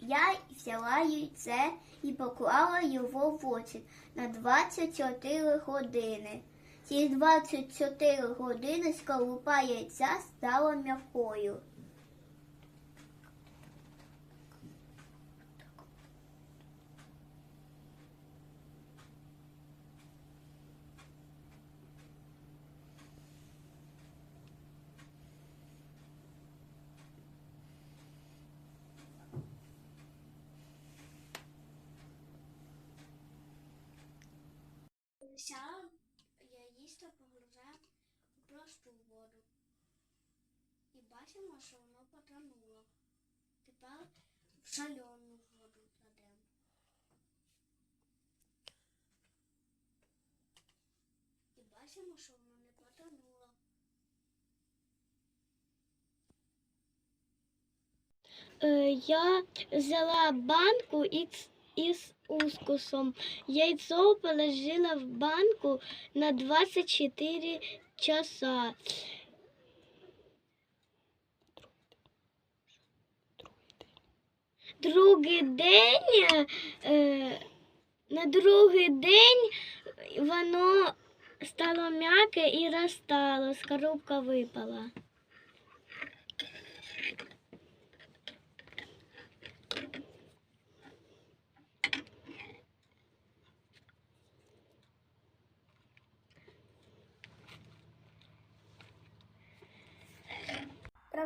я взяла яйце і поклала його в очі на 24 години. Через 24 години скорлупа яйця стала м'якою. Взяла яїсто погружаємо у просту воду. І бачимо, що воно потонуло. Тепер в шальону воду кладемо. І бачимо, що воно не потонуло. Е, Я взяла банку із, із ускусом. Яйцо положила в банку на 24 часа. Другий день, е, на другий день воно стало м'яке і розтало, скоробка випала.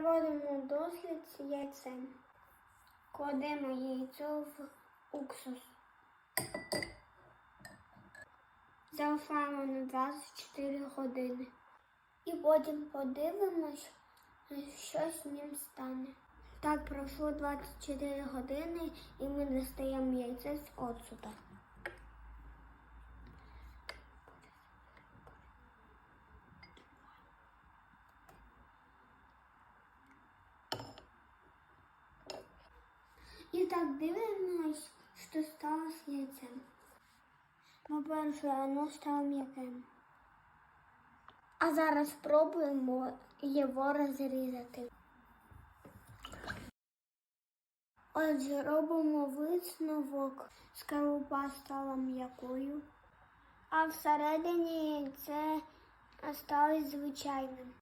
Проводимо дослід з яйцем. Кладемо яйцо в уксус. Залишаємо на 24 години. І потім подивимось, що з ним стане. Так пройшло 24 години і ми достаємо яйце з оцета. І так дивимось, що стало з яйцем. По-перше, воно стало м'яким. А зараз спробуємо його розрізати. Отже, робимо висновок, скорлупа стала м'якою, а всередині яйце стало звичайним.